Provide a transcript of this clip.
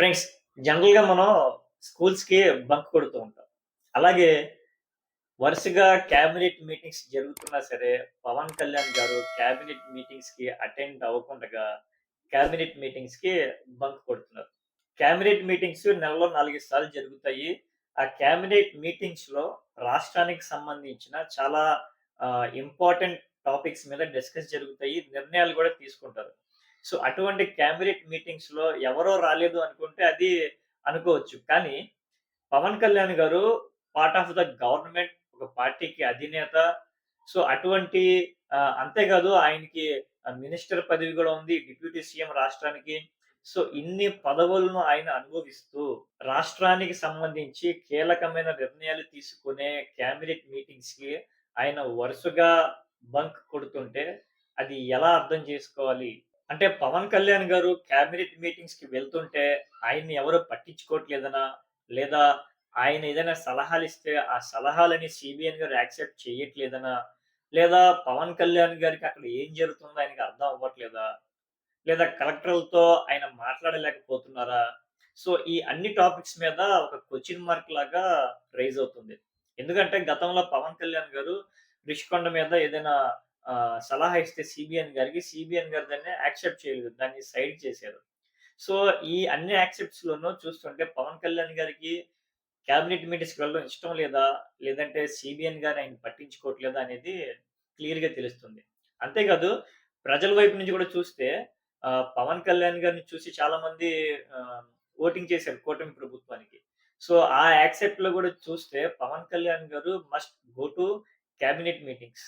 Friends జనరల్‌గా మనం స్కూల్స్‌కి బంక్ కొడుతూ ఉంటాం. అలాగే వరుసగా క్యాబినెట్ మీటింగ్స్ జరుగుతున్నా సరే, పవన్ కళ్యాణ్ గారు క్యాబినెట్ మీటింగ్స్‌కి అటెండ్ అవ్వకుండగా క్యాబినెట్ మీటింగ్స్‌కి బంక్ కొడుతున్నారు. క్యాబినెట్ మీటింగ్స్ నెలలో నాలుగు సార్లు జరుగుతాయి. ఆ క్యాబినెట్ మీటింగ్స్‌లో రాష్ట్రానికి సంబంధించిన చాలా ఇంపార్టెంట్ టాపిక్స్ మీద డిస్కస్ జరుగుతాయి. నిర్ణయాలు కూడా తీసుకుంటారు. సో, అటువంటి క్యాబినెట్ మీటింగ్స్‌లో ఎవరో రాలేదు అనుకుంటే అది అనుకోవచ్చు. కానీ పవన్ కళ్యాణ్ గారు పార్ట్ ఆఫ్ ద గవర్నమెంట్ ఒక పార్టీకి అధినేత. సో, అటువంటి అంతేకాదు ఆయనకి మినిస్టర్ పదవి కూడా ఉంది. డిప్యూటీ సీఎం రాష్ట్రానికి. సో, ఇన్ని పదవులను ఆయన అనుభవిస్తూ రాష్ట్రానికి సంబంధించి కీలకమైన నిర్ణయాలు తీసుకునే క్యాబినెట్ మీటింగ్స్‌కి ఆయన వరుసగా బంక్ కొడుతుంటే అది ఎలా అర్థం చేసుకోవాలి? అంటే పవన్ కళ్యాణ్ గారు క్యాబినెట్ మీటింగ్స్‌కి వెళ్తుంటే ఆయన్ని ఎవరు పట్టించుకోవట్లేదనా? లేదా ఆయన ఏదైనా సలహాలిస్తే ఆ సలహాలని సిబిఎన్ గారు యాక్సెప్ట్ చేయట్లేదనా? లేదా పవన్ కళ్యాణ్ గారికి అక్కడ ఏం జరుగుతుందో ఆయనకి అర్థం అవ్వట్లేదా? లేదా కలెక్టర్లతో ఆయన మాట్లాడలేకపోతున్నారా? సో, ఈ అన్ని టాపిక్స్ మీద ఒక క్వశ్చన్ మార్క్ లాగా రైజ్ అవుతుంది. ఎందుకంటే గతంలో పవన్ కళ్యాణ్ గారు రిషికొండ మీద ఏదైనా సలహా ఇస్తే సిబిఎన్ గారికి, సీబీఎన్ గారు దాన్ని యాక్సెప్ట్ చేయలేదు. దాన్ని సైడ్ చేశారు. సో, ఈ అన్ని యాక్సెప్ట్స్‌లోనూ చూస్తుంటే పవన్ కళ్యాణ్ గారికి క్యాబినెట్ మీటింగ్స్‌కి వెళ్ళడం ఇష్టం లేదా? లేదంటే సిబిఎన్ గారు ఆయన పట్టించుకోవట్లేదా అనేది క్లియర్‌గా తెలుస్తుంది. అంతేకాదు ప్రజల వైపు నుంచి కూడా చూస్తే పవన్ కళ్యాణ్ గారిని చూసి చాలామంది ఓటింగ్ చేశారు కూటమి ప్రభుత్వానికి. సో, ఆ యాక్సెప్ట్‌లో కూడా చూస్తే పవన్ కళ్యాణ్ గారు must go to cabinet meetings.